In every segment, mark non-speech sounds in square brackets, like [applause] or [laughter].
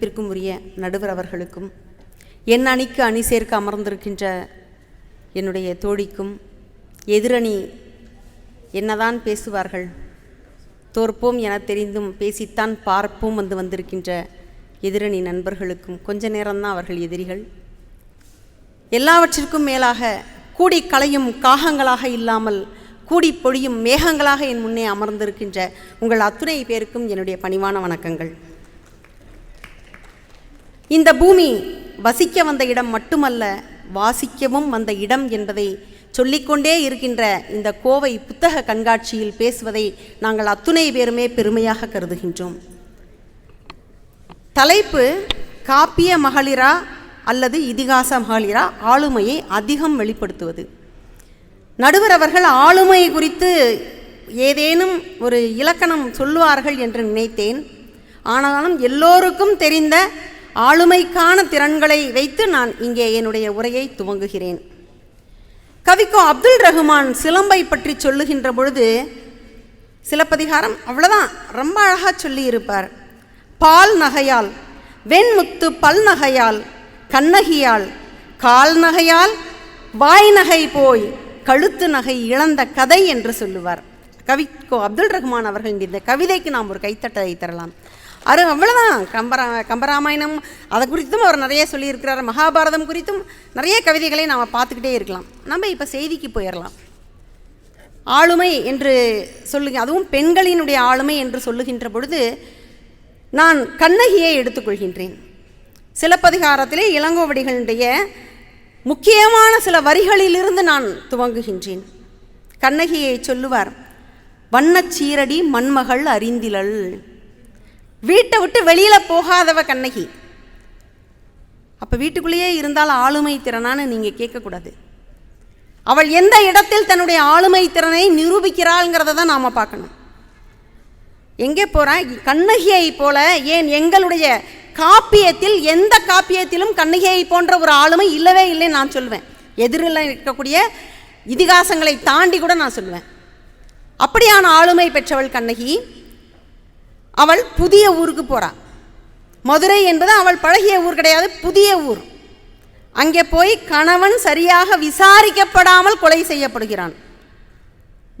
பிற்கும் உரிய நடுவர் அவர்களுக்கும் என் அணிக்கு அணி சேர்க்க அமர்ந்திருக்கின்ற என்னுடைய தோழிக்கும் எதிரணி என்னதான் பேசுவார்கள் தோற்போம் என தெரிந்தும் பேசித்தான் பார்ப்போம் வந்து வந்திருக்கின்ற எதிரணி நண்பர்களுக்கும் கொஞ்ச நேரம்தான் அவர்கள் எதிரிகள். எல்லாவற்றிற்கும் மேலாக கூடி களையும் காகங்களாக இல்லாமல் கூடி பொழியும் மேகங்களாக என் முன்னே அமர்ந்திருக்கின்ற உங்கள் அத்துணை பேருக்கும் என்னுடைய பணிவான வணக்கங்கள். இந்த பூமி வசிக்க வந்த இடம் மட்டுமல்ல வாசிக்கவும் வந்த இடம் என்பதை சொல்லிக்கொண்டே இருக்கின்ற இந்த கோவை புத்தக கண்காட்சியில் பேசுவதை நாங்கள் அத்துணை பேருமே பெருமையாக கருதுகின்றோம். தலைப்பு காப்பிய மகளிரா அல்லது இதிகாச மகளிரா? ஆளுமையை அதிகம் வெளிப்படுத்துவது. நடுவர் அவர்கள் ஆளுமை குறித்து ஏதேனும் ஒரு இலக்கணம் சொல்லுவார்கள் என்று நினைத்தேன். ஆனாலும் எல்லோருக்கும் தெரிந்த ஆளுமைக்கான திறன்களை வைத்து நான் இங்கே என்னுடைய உரையை துவங்குகிறேன். கவிக்கோ அப்துல் ரஹ்மான் சிலம்பை பற்றி சொல்லுகின்ற பொழுது சிலப்பதிகாரம் அவ்வளோதான் ரொம்ப அழகாக சொல்லியிருப்பார். பால் நகையால் வெண்முத்து பல் நகையால் கண்ணகியால் கால் நகையால் வாய் நகை போய் கழுத்து நகை இழந்த கதை என்று சொல்லுவார். கவிக்கோ அப்துல் ரஹ்மான் அவர்கள் இந்த கவிதைக்கு நாம் ஒரு கைத்தட்டை தரலாம். அது அவ்வளோதான் கம்பரா கம்பராமாயணம் அதை குறித்தும் அவர் நிறைய சொல்லியிருக்கிறார். மகாபாரதம் குறித்தும் நிறைய கவிதைகளை நாம் பார்த்துக்கிட்டே இருக்கலாம். நம்ம இப்போ செய்திக்கு போயிடலாம் ஆளுமை என்று சொல்லுங்க அதுவும் பெண்களினுடைய ஆளுமை என்று சொல்லுகின்ற பொழுது நான் கண்ணகியை எடுத்துக்கொள்கின்றேன். சிலப்பதிகாரத்திலே இளங்கோவடிகளுடைய முக்கியமான சில வரிகளிலிருந்து நான் துவங்குகின்றேன். கண்ணகியை சொல்லுவார் வண்ணச்சீரடி மண்மகள் அறிந்திலள். வீட்டை விட்டு வெளியில் போகாதவ கண்ணகி. அப்போ வீட்டுக்குள்ளேயே இருந்தால் ஆளுமை திறனான்னு நீங்கள் கேட்கக்கூடாது. அவள் எந்த இடத்தில் தன்னுடைய ஆளுமை திறனை நிரூபிக்கிறாள்ங்கிறத தான் நாம் பார்க்கணும். எங்கே போகிறேன் கண்ணகியை போல ஏன் எங்களுடைய காப்பியத்தில் எந்த காப்பியத்திலும் கண்ணகியை போன்ற ஒரு ஆளுமை இல்லவே இல்லை நான் சொல்லுவேன் எதிரில் இருக்கக்கூடிய இதிகாசங்களை தாண்டி கூட நான் சொல்லுவேன் அப்படியான ஆளுமை பெற்றவள் கண்ணகி அவள் புதிய ஊருக்கு போகிறாள் மதுரை என்பது அவள் பழகிய ஊர் கிடையாது புதிய ஊர். அங்கே போய் கணவன் சரியாக விசாரிக்கப்படாமல் கொலை செய்யப்படுகிறான்.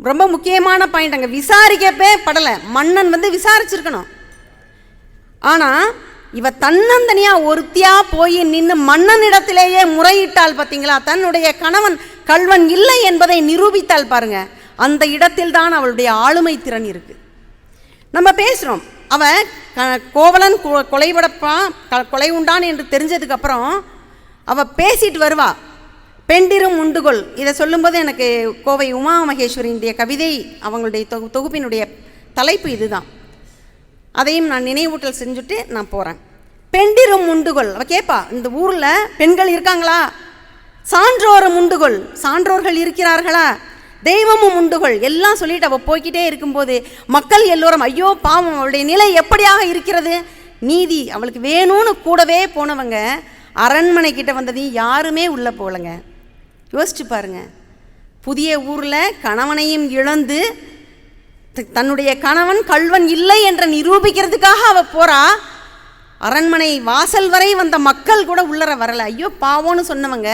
ரொம்ப முக்கியமான பாயிண்ட் அங்கே. விசாரிக்கப்பே படலை. மன்னன் வந்து விசாரிச்சிருக்கணும். ஆனால் இவ தன்னந்தனியாக ஒருத்தியாக போய் நின்று மன்னனிடத்திலேயே முறையிட்டால் பார்த்தீங்களா தன்னுடைய கணவன் கல்வன் இல்லை என்பதை நிரூபித்தால் பாருங்க. அந்த இடத்தில் தான் அவளுடைய ஆளுமை திறன் இருக்குது நம்ம பேசுகிறோம் அவன் கோவலன் கொலைபடப்பான் க கொலை உண்டான் என்று தெரிஞ்சதுக்கப்புறம் அவள் பேசிட்டு வருவா. பெண்டிரும் உண்டுகொள். இதை சொல்லும்போது எனக்கு கோவை உமா மகேஸ்வரியினுடைய கவிதை அவங்களுடைய தொகு தொகுப்பினுடைய தலைப்பு இதுதான். அதையும் நான் நினைவூட்டல் செஞ்சுட்டு நான் போகிறேன் பெண்டிரும் உண்டுகொள். அவள் கேட்பா இந்த ஊரில் பெண்கள் இருக்காங்களா? சான்றோரும் உண்டுகொள். சான்றோர்கள் இருக்கிறார்களா? தெய்வமும் உண்டுகள். எல்லாம் சொல்லிட்டு அவள் போய்கிட்டே இருக்கும்போது மக்கள் எல்லோரும் ஐயோ பாவம் அவளுடைய நிலை எப்படியாக இருக்கிறது? நீதி அவளுக்கு வேணும்னு கூடவே போனவங்க அரண்மனை கிட்ட வந்ததையும் யாருமே உள்ளே போகலங்க. யோசிச்சு பாருங்க. புதிய ஊரில் கணவனையும் இழந்து தன்னுடைய கணவன் கல்வன் இல்லை என்று நிரூபிக்கிறதுக்காக அவள் போகிறா அரண்மனை வாசல் வரை வந்த மக்கள் கூட உள்ளர வரலை. ஐயோ பாவோன்னு சொன்னவங்க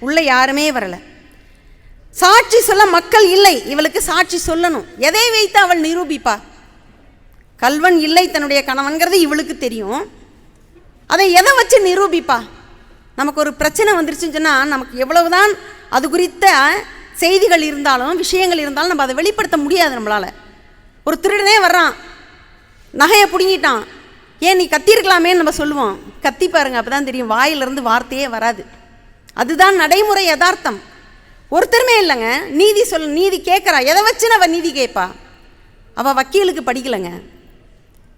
உள்ளே யாருமே வரலை. சாட்சி சொல்ல மக்கள் இல்லை இவளுக்கு சாட்சி சொல்லணும். எதை வைத்து அவள் நிரூபிப்பா கல்வன் இல்லை தன்னுடைய கணவன்கிறது இவளுக்கு தெரியும். அதை எதை வச்சு நிரூபிப்பா நமக்கு ஒரு பிரச்சனை வந்துருச்சுன்னு சொன்னால் நமக்கு எவ்வளவுதான் அது குறித்த செய்திகள் இருந்தாலும் விஷயங்கள் இருந்தாலும் நம்ம அதை வெளிப்படுத்த முடியாது நம்மளால். ஒரு திருடனே வர்றான். நகையை பிடுங்கிட்டான். ஏன் நீ கத்திருக்கலாமேன்னு நம்ம சொல்லுவோம். கத்தி பாருங்க அப்போ தான் தெரியும் வாயிலிருந்து வார்த்தையே வராது. அதுதான் நடைமுறை யதார்த்தம். ஒருத்தருமே இல்லைங்க. நீதி சொல் நீதி கேட்குறா. எதை வச்சுன்னு அவள் நீதி கேட்பா? அவள் வக்கீலுக்கு படிக்கலைங்க.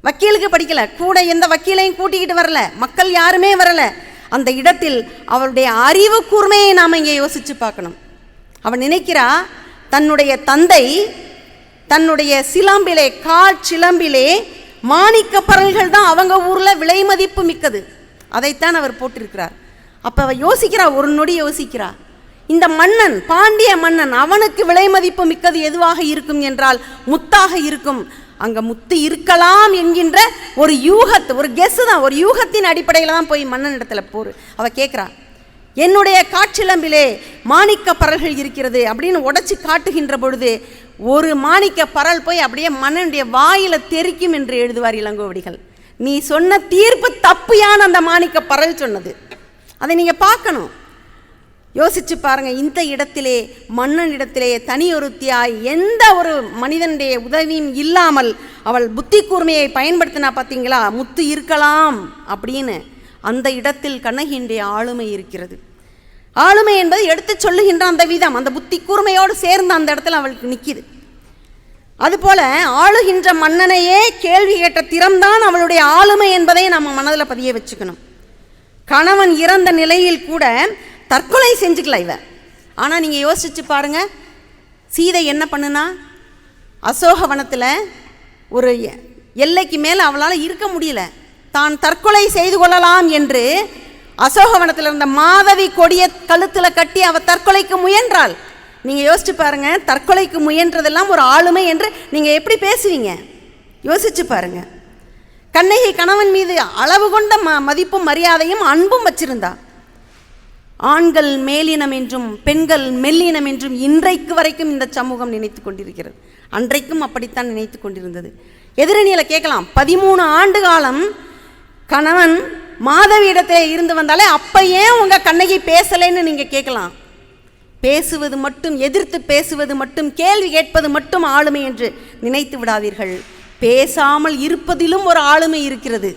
வக்கீலுக்கு படிக்கல. கூட எந்த வக்கீலையும் கூட்டிக்கிட்டு வரல. மக்கள் யாருமே வரல. அந்த இடத்தில் அவளுடைய அறிவு கூர்மையை நாம் இங்கே யோசித்து பார்க்கணும். அவள் நினைக்கிறா தன்னுடைய தந்தை தன்னுடைய சிலம்பிலே கால் சிலம்பிலே மாணிக்க பரல்கள் தான் அவங்க ஊரில் விலை மதிப்பு மிக்கது. அதைத்தான் அவர் போட்டிருக்கிறார். அப்போ அவள் யோசிக்கிறா ஒரு நொடி யோசிக்கிறா. இந்த மன்னன் பாண்டிய மன்னன் அவனுக்கு விலை மதிப்பு மிக்கது எதுவாக இருக்கும் என்றால் முத்தாக இருக்கும். அங்கே முத்து இருக்கலாம் என்கின்ற ஒரு யூகத்து ஒரு கெஸ்ஸு தான் ஒரு யூகத்தின் அடிப்படையில் தான் போய் மன்னன் இடத்துல போர். அவ கேட்குறா என்னுடைய காற்றிலம்பிலே மாணிக்க பரல்கள் இருக்கிறது அப்படின்னு உடச்சி காட்டுகின்ற பொழுது ஒரு மாணிக்க பரல் போய் அப்படியே மன்னனுடைய வாயில தெரிக்கும் என்று எழுதுவார் இளங்கோவடிகள். நீ சொன்ன தீர்ப்பு தப்பு யான் அந்த மாணிக்க பரல் சொன்னது. அதை நீங்கள் பார்க்கணும். யோசிச்சு பாருங்க இந்த இடத்திலே மன்னன் இடத்திலே தனியொருத்தியாய் எந்த ஒரு மனிதனுடைய உதவியும் இல்லாமல் அவள் புத்தி கூர்மையை பயன்படுத்தினா பார்த்தீங்களா முத்து இருக்கலாம் அப்படின்னு அந்த இடத்தில் கண்ணகியினுடைய ஆளுமை இருக்கிறது. ஆளுமை என்பது எடுத்து சொல்லுகின்ற அந்த விதம் அந்த புத்தி கூர்மையோடு சேர்ந்து அந்த இடத்துல அவளுக்கு நிற்கிது அதுபோல ஆளுகின்ற மன்னனையே கேள்வி கேட்ட திறம்தான் அவளுடைய ஆளுமை என்பதை நம்ம மனதில் பதிய வச்சுக்கணும். கணவன் இறந்த நிலையில் கூட தற்கொலை செஞ்சுக்கல இவன். ஆனால் நீங்கள் யோசிச்சு பாருங்கள் சீதை என்ன பண்ணுனா அசோகவனத்தில் ஒரு எ- எல்லைக்கு மேலே அவளால் இருக்க முடியல. தான் தற்கொலை செய்து கொள்ளலாம் என்று அசோகவனத்தில் இருந்த மாதவி கொடிய கழுத்தில் கட்டி அவள் தற்கொலைக்கு முயன்றாள். நீங்கள் யோசிச்சு பாருங்க தற்கொலைக்கு முயன்றதெல்லாம் ஒரு ஆளுமை என்று நீங்கள் எப்படி பேசுவீங்க? யோசிச்சு பாருங்க. கண்ணகி கணவன் மீது அளவு கொண்ட ம மதிப்பும் மரியாதையும் அன்பும் வச்சிருந்தா. ஆண்கள் மேலினம் என்றும் பெண்கள் மெல்லினம் என்றும் இன்றைக்கு வரைக்கும் இந்த சமூகம் நினைத்து கொண்டிருக்கிறது. அன்றைக்கும் அப்படித்தான் நினைத்து கொண்டிருந்தது. எதிரணியில் கேட்கலாம் பதிமூணு ஆண்டு காலம் கணவன் மாதவி இருந்து வந்தாலே அப்போ ஏன் உங்கள் கண்ணகி பேசலைன்னு நீங்கள் கேட்கலாம். பேசுவது மட்டும் எதிர்த்து பேசுவது மட்டும் கேள்வி கேட்பது மட்டும் ஆளுமை என்று நினைத்து விடாதீர்கள். பேசாமல் இருப்பதிலும் ஒரு ஆளுமை இருக்கிறது.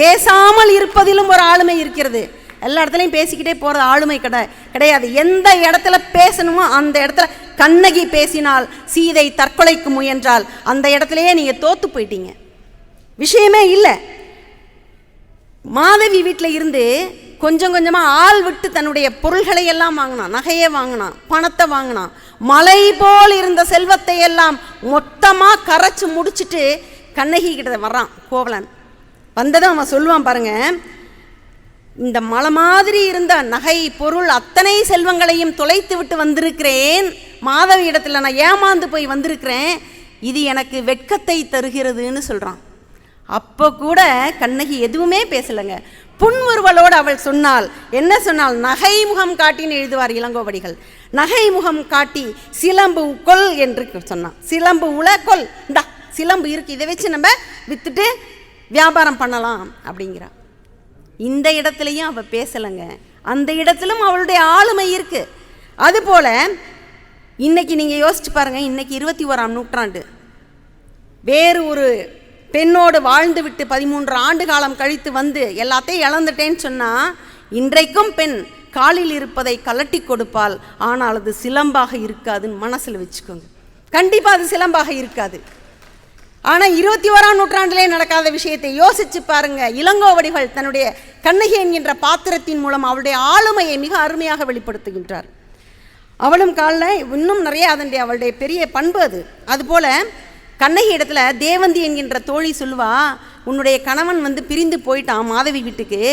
பேசாமல் இருப்பதிலும் ஒரு ஆளுமை இருக்கிறது. எல்லா இடத்துலையும் பேசிக்கிட்டே போகிறது ஆளுமை கிடை கிடையாது. எந்த இடத்துல பேசணுமோ அந்த இடத்துல கண்ணகி பேசினால் சீதை தற்கொலைக்கு முயன்றால் அந்த இடத்துலையே நீங்கள் தோற்று போயிட்டீங்க. விஷயமே இல்லை. மாதவி வீட்டில் இருந்து கொஞ்சம் கொஞ்சமாக ஆள் விட்டு தன்னுடைய பொருள்களை எல்லாம் வாங்கினான். நகையை வாங்கினான் பணத்தை வாங்கினான். மலை போல் இருந்த செல்வத்தை எல்லாம் மொத்தமாக கரைச்சி முடிச்சிட்டு கண்ணகி கிட்ட வர்றான் கோவலன். வந்ததும் அவன் சொல்லுவான் பாருங்க இந்த மலை மாதிரி இருந்த நகை பொருள் அத்தனை செல்வங்களையும் தொலைத்து விட்டு வந்திருக்கிறேன். மாதவி இடத்துல நான் ஏமாந்து போய் வந்திருக்கிறேன். இது எனக்கு வெட்கத்தை தருகிறதுன்னு சொல்கிறான் அப்போ கூட கண்ணகி எதுவுமே பேசலைங்க. புன்முறுவலோடு அவள் சொன்னாள் என்ன சொன்னாள் நகை முகம் காட்டின்னு எழுதுவார் இளங்கோவடிகள். நகை முகம் காட்டி சிலம்பு கொல் என்று சொன்னான். சிலம்பு உல கொல் இந்தா சிலம்பு இருக்கு இதை வச்சு நம்ம விற்றுட்டு வியாபாரம் பண்ணலாம் அப்படிங்கிறான். இந்த இடத்துலையும் அவள் பேசலைங்க. அந்த இடத்திலும் அவளுடைய ஆளுமை இருக்குது அதுபோல் இன்றைக்கி நீங்கள் யோசிச்சு பாருங்க இன்றைக்கி இருபத்தி ஓராம் நூற்றாண்டு. வேறு ஒரு பெண்ணோடு வாழ்ந்து விட்டு பதிமூன்று ஆண்டு காலம் கழித்து வந்து எல்லாத்தையும் இழந்துட்டேன்னு சொன்னால் இன்றைக்கும் பெண் காலில் இருப்பதை கலட்டி கொடுப்பாள். ஆனால் அது சிலம்பாக இருக்காதுன்னு மனசில் வச்சுக்கோங்க. கண்டிப்பாக அது சிலம்பாக இருக்காது. ஆனால் இருபத்தி ஓராம் நூற்றாண்டிலே நடக்காத விஷயத்தை யோசிச்சு பாருங்க. இளங்கோவடிகள் தன்னுடைய கண்ணகி என்கின்ற பாத்திரத்தின் மூலம் அவளுடைய ஆளுமையை மிக அருமையாக வெளிப்படுத்துகின்றார். அவளும் காலில் இன்னும் நிறைய அதனுடைய அவளுடைய பெரிய பண்பு அது. அதுபோல் கண்ணகி இடத்துல தேவந்தி என்கின்ற தோழி சொல்லுவா உன்னுடைய கணவன் வந்து பிரிந்து போயிட்டான் மாதவி வீட்டுக்கு.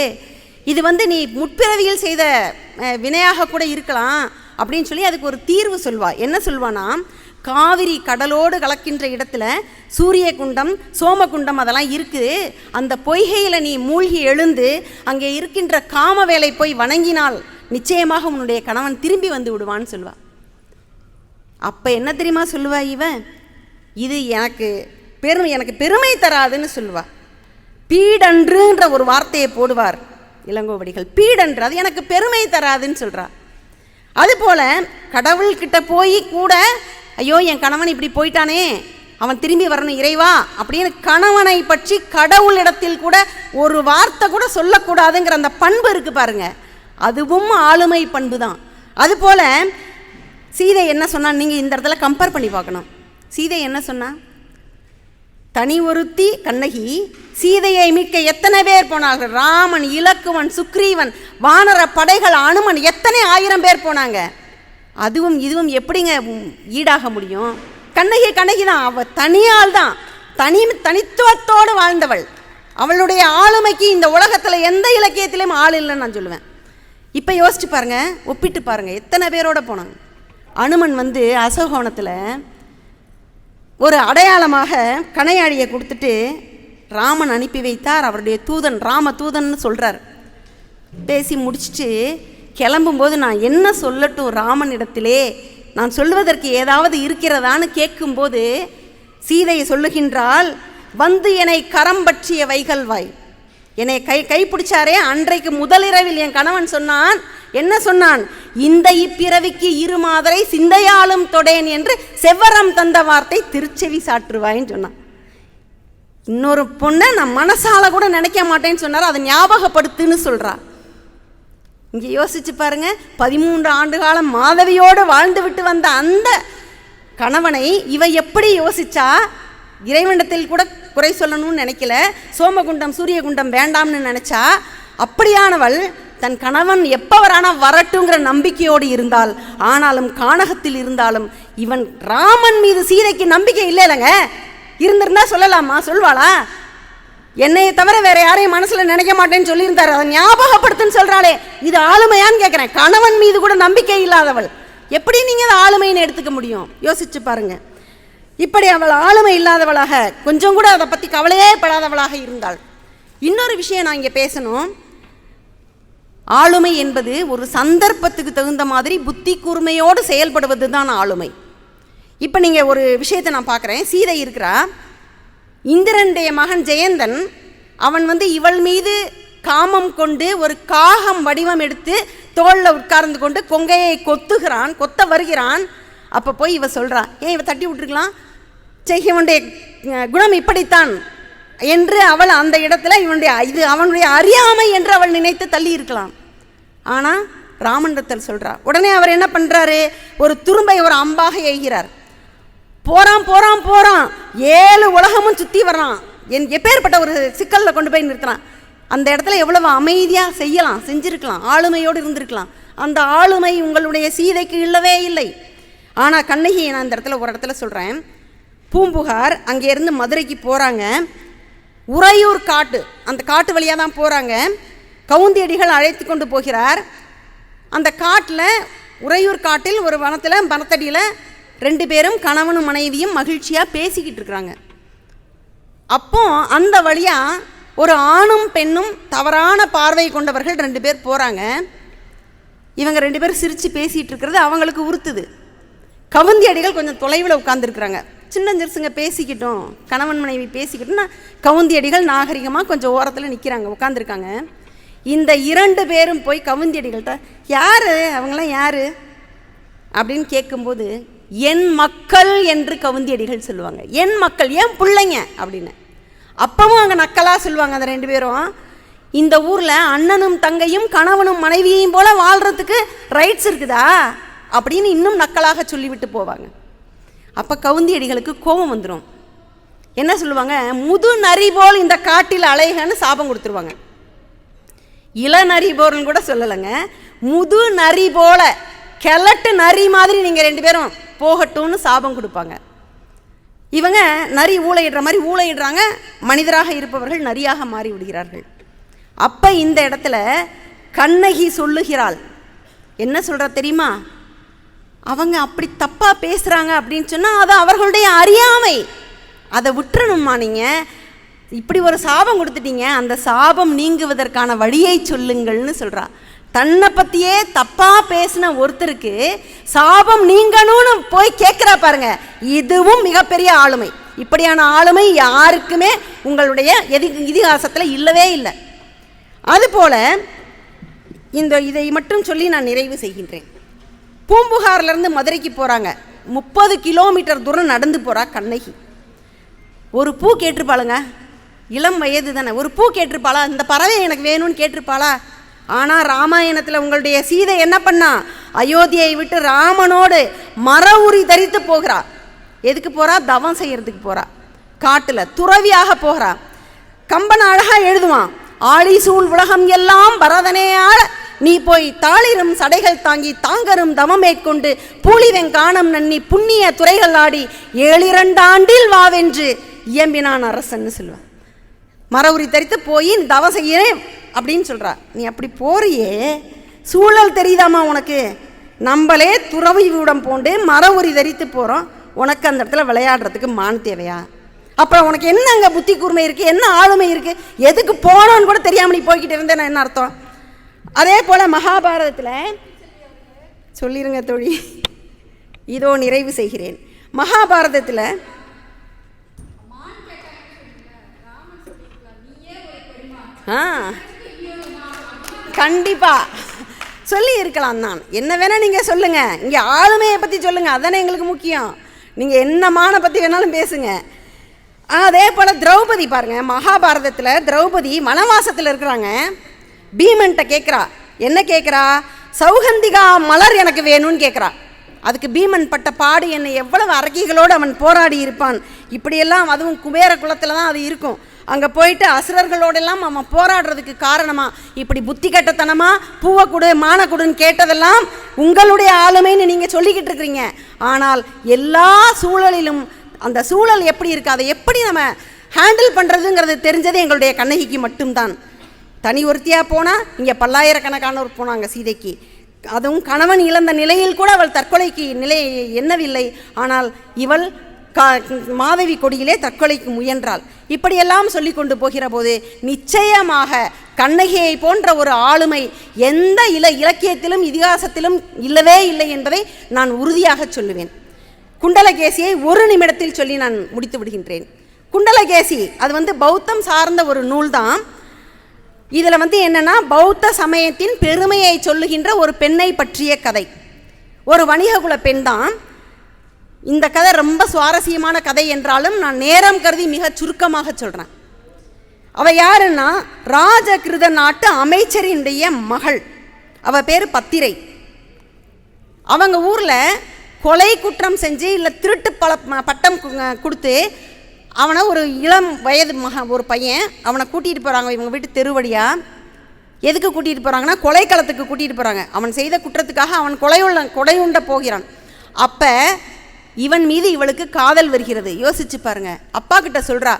இது வந்து நீ முற்பிறவியில் செய்த வினையாக கூட இருக்கலாம். அப்படின்னு சொல்லி அதுக்கு ஒரு தீர்வு சொல்வா. என்ன சொல்வானா காவிரி கடலோடு கலக்கின்ற இடத்துல சூரிய குண்டம் சோமகுண்டம் அதெல்லாம் இருக்குது. அந்த பொய்கையில் நீ மூழ்கி எழுந்து அங்கே இருக்கின்ற காம வேலை போய் வணங்கினால் நிச்சயமாக உன்னுடைய கணவன் திரும்பி வந்து விடுவான்னு சொல்லுவா. அப்போ என்ன தெரியுமா சொல்லுவா இவன் இது எனக்கு பெருமை எனக்கு பெருமை தராதுன்னு சொல்லுவா. பீடன்றுன்ற ஒரு வார்த்தையை போடுவார் இளங்கோவடிகள். பீடன்று அது எனக்கு பெருமை தராதுன்னு சொல்றா. அதுபோல கடவுள்கிட்ட போய் கூட ஐயோ என் கணவன் இப்படி போயிட்டானே. அவன் திரும்பி வரணும் இறைவா அப்படின்னு கணவனை பற்றி கடவுள் இடத்தில் கூட ஒரு வார்த்தை கூட சொல்லக்கூடாதுங்கிற அந்த பண்பு இருக்கு பாருங்க. அதுவும் ஆளுமை பண்பு தான். அதுபோல சீதை என்ன சொன்னா நீங்கள் இந்த இடத்துல கம்பேர் பண்ணி பார்க்கணும். சீதை என்ன சொன்னா தனி ஒருத்தி கண்ணகி சீதையை மீட்க எத்தனை பேர் போனார்கள்? ராமன் இலக்குவன் சுக்ரீவன் வானர படைகள் அனுமன் எத்தனை ஆயிரம் பேர் போனாங்க? அதுவும் இதுவும் எப்படிங்க ஈடாக முடியும்? கண்ணகி கண்ணகி தான் அவள் தனியால் தான் தனி தனித்துவத்தோடு வாழ்ந்தவள். அவளுடைய ஆளுமைக்கு இந்த உலகத்தில் எந்த இலக்கியத்திலையும் ஆள் இல்லைன்னு நான் சொல்லுவேன். இப்போ யோசிச்சு பாருங்கள் ஒப்பிட்டு பாருங்கள் எத்தனை பேரோட போனாங்க அனுமன் வந்து அசோகவனத்தில் ஒரு அடையாளமாக கணையாழியை கொடுத்துட்டு ராமன் அனுப்பி வைத்தார். அவருடைய தூதன் ராம தூதன்னு சொல்கிறார் பேசி முடிச்சுட்டு கிளம்பும்போது நான் என்ன சொல்லட்டும் ராமனிடத்திலே? நான் சொல்வதற்கு ஏதாவது இருக்கிறதான்னு கேட்கும்போது சீதையை சொல்லுகின்றால் வந்து என்னை கரம் பற்றிய வைகல்வாய் என்னை கை கைப்பிடிச்சாரே அன்றைக்கு முதலிரவில் என் கணவன் சொன்னான் என்ன சொன்னான்? இந்த இப்பிறவிக்கு இரு மாதரை சிந்தையாலும் தொடேன் என்று செவ்வரம் தந்த வார்த்தை திருச்செவி சாற்றுவாயின்னு சொன்னான். இன்னொரு பொண்ணை நான் மனசால கூட நினைக்க மாட்டேன்னு சொன்னார் அதை ஞாபகப்படுத்துன்னு சொல்கிறான் இங்கே யோசிச்சு பாருங்க பதிமூன்று ஆண்டு காலம் மாதவியோடு வாழ்ந்து விட்டு வந்த அந்த கணவனை இவ எப்படி யோசிச்சா இறைவனத்தில் கூட குறை சொல்லணும்னு நினைக்கல சோமகுண்டம் சூரியகுண்டம் வேண்டாம்னு நினைச்சா அப்படியானவள் தன் கணவன் எப்பவரானா வரட்டுங்கிற நம்பிக்கையோடு இருந்தால் ஆனாலும் கானகத்தில் இருந்தாலும் இவன் ராமன் மீது சீதைக்கு நம்பிக்கை இல்லை இல்லைங்க இருந்திருந்தா சொல்லலாமா? சொல்வாளா? என்னையை தவிர வேற யாரையும் மனசுல நினைக்க மாட்டேன்னு சொல்லியிருந்தாரு. அதை ஞாபகப்படுத்துன்னு சொல்றாளே. இது ஆளுமையான்னு கேட்குறேன் கணவன் மீது கூட நம்பிக்கை இல்லாதவள். எப்படி நீங்க அதை ஆளுமைன்னு எடுத்துக்க முடியும்? யோசிச்சு பாருங்க. இப்படி அவள் ஆளுமை இல்லாதவளாக கொஞ்சம் கூட அதை பத்தி கவலையே படாதவளாக இருந்தாள். இன்னொரு விஷயம் நான் இங்க பேசணும். ஆளுமை என்பது ஒரு சந்தர்ப்பத்துக்கு தகுந்த மாதிரி புத்தி கூர்மையோடு செயல்படுவது தான் ஆளுமை. இப்போ நீங்கள் ஒரு விஷயத்தை நான் பார்க்குறேன் சீதை இருக்கிறா. இந்திரனுடைய மகன் ஜெயந்தன் அவன் வந்து இவள் மீது காமம் கொண்டு ஒரு காகம் வடிவம் எடுத்து தோளில் உட்கார்ந்து கொண்டு கொங்கையை கொத்துகிறான் கொத்த வருகிறான். அப்போ போய் இவ சொல்கிறா ஏன் இவ தட்டி விட்டுருக்கலாம். சரி இவனுடைய குணம் இப்படித்தான். என்று அவள் அந்த இடத்துல இவனுடைய இது அவனுடைய அறியாமை என்று அவள் நினைத்து தள்ளி இருக்கலாம். ஆனால் ராமண்டத்தில் சொல்றா உடனே அவர் என்ன பண்ணுறாரு ஒரு துரும்பை ஒரு அம்பாக எய்கிறார். போகிறான் போகிறான் போகிறான் ஏழு உலகமும் சுற்றி வர்றான். என் எப்பேற்பட்ட ஒரு சிக்கலில் கொண்டு போய் நிறுத்துறான். அந்த இடத்துல எவ்வளவு அமைதியாக செய்யலாம் செஞ்சுருக்கலாம் ஆளுமையோடு இருந்திருக்கலாம். அந்த ஆளுமை உங்களுடைய சீதைக்கு இல்லவே இல்லை. ஆனால் கண்ணகி நான் இந்த இடத்துல ஒரு இடத்துல சொல்கிறேன் பூம்புகார் அங்கேருந்து மதுரைக்கு போகிறாங்க உறையூர் காட்டு அந்த காட்டு வழியாக தான் போகிறாங்க கவுந்தியடிகள் அழைத்து கொண்டு போகிறார். அந்த காட்டில் உறையூர் காட்டில் ஒரு வனத்தில் வனத்தடியில் ரெண்டு பேரும் கணவனும் மனைவியும் மகிழ்ச்சியாக பேசிக்கிட்டு இருக்கிறாங்க. அப்போ அந்த வழியாக ஒரு ஆணும் பெண்ணும் தவறான பார்வை கொண்டவர்கள் ரெண்டு பேர் போகிறாங்க இவங்க ரெண்டு பேரும் சிரித்து பேசிகிட்டு இருக்கிறது அவங்களுக்கு உறுத்துது. கவுந்தி அடிகள் கொஞ்சம் தொலைவில் உட்காந்துருக்குறாங்க சின்ன சிறுசுங்க பேசிக்கிட்டோம் கணவன் மனைவி பேசிக்கிட்டோம்னா கவுந்தி அடிகள் நாகரிகமாக கொஞ்சம் ஓரத்தில் நிற்கிறாங்க உட்காந்துருக்காங்க இந்த இரண்டு பேரும் போய் கவுந்தி அடிகள்கிட்ட யார்? அவங்களாம் யார்? அப்படின்னு கேட்கும்போது என் மக்கள் என்று கவுந்தியடிகள் சொல்லுவாங்க. என் மக்கள் என் பிள்ளைங்க அப்படின்னு. அப்பவும் அங்கே நக்கலாக சொல்லுவாங்க அந்த ரெண்டு பேரும். இந்த ஊரில் அண்ணனும் தங்கையும் கணவனும் மனைவியையும் போல வாழ்கிறதுக்கு ரைட்ஸ் இருக்குதா? அப்படின்னு இன்னும் நக்கலாக சொல்லிவிட்டு போவாங்க. அப்போ கவுந்தியடிகளுக்கு கோபம் வந்துடும் என்ன சொல்லுவாங்க? முது நரி போல் இந்த காட்டில் அலைகன்னு சாபம் கொடுத்துருவாங்க. இளநரி போல்னு கூட சொல்லலைங்க. முது நரி போல கிழட்டு நரி மாதிரி நீங்கள் ரெண்டு பேரும் போகட்டும்னு சாபம் கொடுப்பாங்க. இவங்க நரி ஊழையிடுற மாதிரி ஊழையிடுறாங்க மனிதராக இருப்பவர்கள் நரியாக மாறி விடுகிறார்கள் அப்போ இந்த இடத்துல கண்ணகி சொல்லுகிறாள். என்ன சொல்கிற தெரியுமா? அவங்க அப்படி தப்பாக பேசுகிறாங்க அப்படின்னு சொன்னால் அது அவர்களுடைய அறியாமை. அதை விட்டுறணுமா நீங்கள் இப்படி ஒரு சாபம் கொடுத்துட்டீங்க அந்த சாபம் நீங்குவதற்கான வழியை சொல்லுங்கள்னு சொல்கிறா தன்னை பற்றியே தப்பாக பேசின ஒருத்தருக்கு சாபம் நீங்கணும்னு போய் கேட்குறா பாருங்க. இதுவும் மிகப்பெரிய ஆளுமை. இப்படியான ஆளுமை யாருக்குமே உங்களுடைய எதி இதிகாசத்தில் இல்லவே இல்லை. அதுபோல் இந்த இதை மட்டும் சொல்லி நான் நிறைவு செய்கின்றேன். பூம்புகார்லேருந்து மதுரைக்கு போகிறாங்க முப்பது கிலோமீட்டர் தூரம் நடந்து போகிறா கண்ணகி. ஒரு பூ கேட்டிருப்பாளுங்க. இளம் வயது தானே ஒரு பூ கேட்டிருப்பாளா? இந்த பறவை எனக்கு வேணும்னு கேட்டிருப்பாளா? ஆனால் ராமாயணத்தில் உங்களுடைய சீதை என்ன பண்ணா? அயோத்தியை விட்டு ராமனோடு மர உரி தரித்து போகிறா. எதுக்கு போகிறா தவம் செய்கிறதுக்கு போகிறா காட்டில் துறவியாக போகிறா. கம்பன் அழகா எழுதுவான் ஆழி சூழ் உலகம் எல்லாம் பரதனே நீ போய் தாளிரும் சடைகள் தாங்கி தாங்கரும் தவமேற்கொண்டு பூலிவெங்கானம் நன்னி புண்ணிய துறைகள் ஆடி ஏழிரண்டாண்டில் வாவென்று இயம்பினான் அரசன்னு சொல்லுவான். மர உரி தரித்து போய் நீ தவம் செய்யறேன் அப்படின்னு சொல்கிறா நீ அப்படி போறியே? சூழல் தெரியுதாம்மா உனக்கு? நம்மளே துறவி வீடம் போண்டு மர உரி தரித்து போகிறோம் உனக்கு அந்த இடத்துல விளையாடுறதுக்கு மான் தேவையா? அப்புறம் உனக்கு என்ன அங்கே புத்தி கூர்மை இருக்குது என்ன ஆளுமை இருக்குது எதுக்கு போனோன்னு கூட தெரியாமல் நீ போய்கிட்டு இருந்தேன் என்ன அர்த்தம்? அதே போல் மகாபாரதத்தில் சொல்லிருங்க தொழில் இதோ நிறைவு செய்கிறேன். மகாபாரதத்தில் ஆ. கண்டிப்பாக சொல்லி இருக்கலாம் தான். என்ன வேணா நீங்கள் சொல்லுங்கள் இங்கே ஆளுமையை பற்றி சொல்லுங்கள் அதானே எங்களுக்கு முக்கியம். நீங்கள் என்ன மான வேணாலும் பேசுங்க. அதே போல் திரௌபதி பாருங்கள் மகாபாரதத்தில் திரௌபதி வனவாசத்தில் இருக்கிறாங்க. பீமன்ட்ட கேட்குறா என்ன கேட்குறா சௌகந்திகா மலர் எனக்கு வேணும்னு கேட்குறா அதுக்கு பீமன் பட்ட பாடு என்னை எவ்வளவு அரக்கிகளோடு அவன் போராடி இருப்பான். இப்படியெல்லாம் அதுவும் குபேர குலத்தில் தான் அது இருக்கும். அங்கே போயிட்டு அசுரர்களோடெல்லாம் அவன் போராடுறதுக்கு காரணமாக இப்படி புத்தி கட்டத்தனமாக பூவை கொடு மானை கொடுன்னு கேட்டதெல்லாம் உங்களுடைய ஆளுமைன்னு நீங்கள் சொல்லிக்கிட்டு இருக்கிறீங்க. ஆனால் எல்லா சூழலிலும் அந்த சூழல் எப்படி இருக்குது அதை எப்படி நம்ம ஹேண்டில் பண்ணுறதுங்கிறது தெரிஞ்சது எங்களுடைய கண்ணகிக்கு மட்டும்தான். தனி ஒருத்தியாக போனால் இங்கே பல்லாயிரக்கணக்கானோர் போனாங்க சீதைக்கு. அதுவும் கணவன் இழந்த நிலையில் கூட அவள் தற்கொலைக்கு நிலை எண்ணவில்லை. ஆனால் இவள் கா மாதவி கொடியிலே தற்கொலைக்கு முயன்றாள். இப்படியெல்லாம் சொல்லி கொண்டு போகிற போது நிச்சயமாக கண்ணகியை போன்ற ஒரு ஆளுமை எந்த இல இலக்கியத்திலும் இதிகாசத்திலும் இல்லவே இல்லை என்பதை நான் உறுதியாக சொல்லுவேன். குண்டலகேசியை ஒரு நிமிடத்தில் சொல்லி நான் முடித்து விடுகின்றேன். குண்டலகேசி அது வந்து பௌத்தம் சார்ந்த ஒரு நூல்தான். இதில் வந்து என்னென்னா பௌத்த சமயத்தின் பெருமையை சொல்லுகின்ற ஒரு பெண்ணை பற்றிய கதை. ஒரு வணிககுல பெண் தான் இந்த கதை ரொம்ப சுவாரஸ்யமான கதை என்றாலும் நான் நேரம் கருதி மிக சுருக்கமாக சொல்கிறேன் அவள் யாருன்னா ராஜகிருத நாட்டு அமைச்சரினுடைய மகள். அவ பேர் பத்திரை. அவங்க ஊரில் கொலை குற்றம் செஞ்சு இல்லை திருட்டு பல ம- பட்டம் கொடுத்து அவனை ஒரு இளம் வயது மக ஒரு பையன் அவனை கூட்டிகிட்டு போகிறாங்க இவங்க வீட்டு தெருவழியாக எதுக்கு கூட்டிகிட்டு போகிறாங்கன்னா கொலைக்களத்துக்கு கூட்டிகிட்டு போகிறாங்க அவன் செய்த குற்றத்துக்காக அவன் கொலையுள்ள கொலையுண்ட போகிறான். அப்போ இவன் மீது இவளுக்கு காதல் வருகிறது. யோசிச்சு பாருங்க. அப்பா கிட்ட சொல்கிறா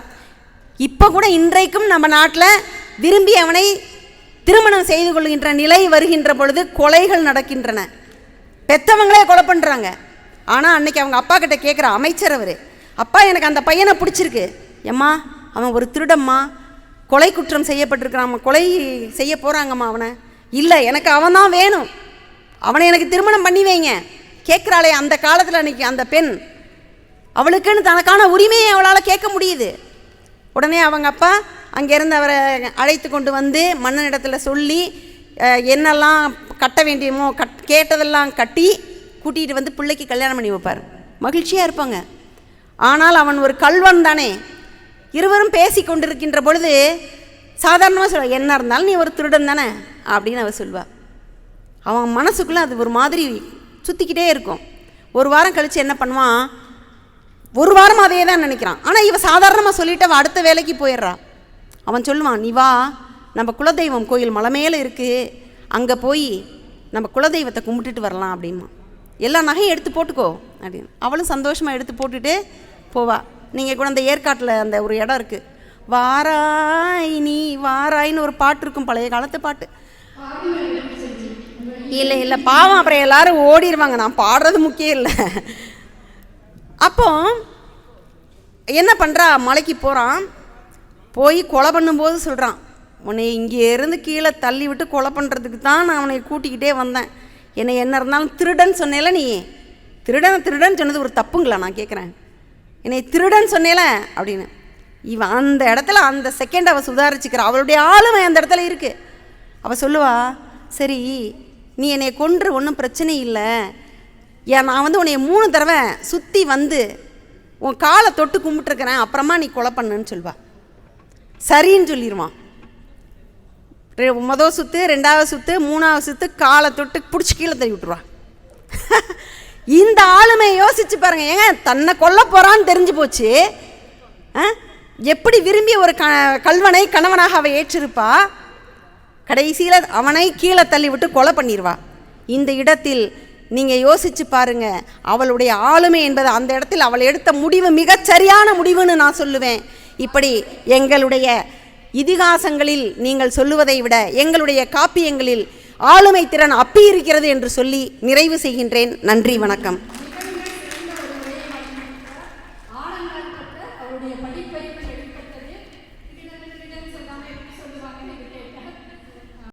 இப்போ கூட இன்றைக்கும் நம்ம நாட்டில் விரும்பி அவனை திருமணம் செய்து கொள்கின்ற நிலை வருகின்ற பொழுது கொலைகள் நடக்கின்றன. பெத்தவங்களே கொலை பண்ணுறாங்க ஆனால் அன்னைக்கு அவங்க அப்பா கிட்ட கேட்குற அமைச்சர் அவர் அப்பா எனக்கு அந்த பையனை பிடிச்சிருக்கு. எம்மா அவன் ஒரு திருடம்மா. கொலை குற்றம் செய்யப்பட்டிருக்கிறான் கொலை செய்ய போகிறாங்கம்மா அவனை. இல்லை எனக்கு அவன் தான் வேணும். அவனை எனக்கு திருமணம் பண்ணி வைங்க. கேட்குறாளே அந்த காலத்தில் அன்னைக்கு அந்த பெண். அவளுக்குன்னு தனக்கான உரிமையை அவளால் கேட்க முடியுது. உடனே அவங்க அப்பா அங்கேருந்து அவரை அழைத்து கொண்டு வந்து மன்னனிடத்தில் சொல்லி என்னெல்லாம் கட்ட வேண்டியமோ கட் கேட்டதெல்லாம் கட்டி கூட்டிகிட்டு வந்து பிள்ளைக்கு கல்யாணம் பண்ணி வைப்பார். மகிழ்ச்சியாக இருப்பாங்க. ஆனால் அவன் ஒரு கல்வன் தானே. இருவரும் பேசி கொண்டிருக்கின்ற பொழுது சாதாரணமாக சொல்ல என்ன இருந்தாலும் நீ ஒரு திருடன் தானே? அப்படின்னு அவர் சொல்வா அவன் மனசுக்குள்ளே அது ஒரு மாதிரி சுற்றிக்கிட்டே இருக்கும். ஒரு வாரம் கழித்து என்ன பண்ணுவான்? ஒரு வாரம் அதே தான் நினைக்கிறான். ஆனால் இவன் சாதாரணமாக சொல்லிட்டு அவன் அடுத்த வேலைக்கு போயிடுறா. அவன் சொல்லுவான் நீ வா நம்ம குலதெய்வம் கோயில் மலை மேலே இருக்குது அங்கே போய் நம்ம குலதெய்வத்தை கும்பிட்டுட்டு வரலாம் அப்படிமா எல்லா நகையும் எடுத்து போட்டுக்கோ அப்படின்னு. அவளும் சந்தோஷமாக எடுத்து போட்டுட்டு போவா. நீங்கள் கூட அந்த ஏற்காட்டில் அந்த ஒரு இடம் இருக்குது வாராய் நீ வாராயின்னு ஒரு பாட்டு இருக்கும் பழைய காலத்து பாட்டு. இல்லை இல்லை பாவம். அப்புறம் எல்லாரும் ஓடிடுவாங்க நான் பாடுறது முக்கியம் இல்லை. அப்போ என்ன பண்ணுறா மலைக்கு போகிறான் போய் கொலை பண்ணும்போது சொல்கிறான் உன்னை இங்கே இருந்து கீழே தள்ளி விட்டு கொலை பண்ணுறதுக்கு தான் நான் அவனை கூட்டிக்கிட்டே வந்தேன். என்னை என்ன இருந்தாலும் திருடன் சொன்னேல நீ? திருடன் திருடன் சொன்னது ஒரு தப்புங்களா? நான் கேட்குறேன் என்னை திருடன் சொன்னேல? அப்படின்னு. இவன் அந்த இடத்துல அந்த செகண்ட் அவள் சுதாரிச்சுக்கிறா. அவளுடைய ஆளுமை அந்த இடத்துல இருக்குது அவள் சொல்லுவா சரி நீ என்னை கொன்று ஒன்றும் பிரச்சனை இல்லை. ஏன் நான் வந்து உன்னை மூணு தடவை சுற்றி வந்து உன் காலை தொட்டு கும்பிட்டுருக்கிறேன் அப்புறமா நீ கொலை பண்ணுன்னு சொல்வா. சரின்னு சொல்லிடுவான் மொதல் சுற்று ரெண்டாவது சுற்று மூணாவது சுற்று காலை தொட்டு பிடிச்சி கீழே தள்ளி விட்டுருவான் [laughs] இந்த ஆளுமை யோசிச்சு பாருங்க. ஏங்க தன்னை கொல்ல போகிறான்னு தெரிஞ்சு போச்சு. ஆ? எப்படி விரும்பி ஒரு க கல்வனை கணவனாக அவள் ஏற்றிருப்பா? கடைசியில் அவனை கீழே தள்ளிவிட்டு கொலை பண்ணிடுவா இந்த இடத்தில் நீங்கள் யோசிச்சு பாருங்க அவளுடைய ஆளுமை என்பது அந்த இடத்தில் அவள் எடுத்த முடிவு மிகச்சரியான முடிவுன்னு நான் சொல்லுவேன். இப்படி எங்களுடைய இதிகாசங்களில் நீங்கள் சொல்லுவதை விட எங்களுடைய காப்பியங்களில் ஆளுமை திறன் அப்பி இருக்கிறது என்று சொல்லி நிறைவு செய்கின்றேன். நன்றி வணக்கம்.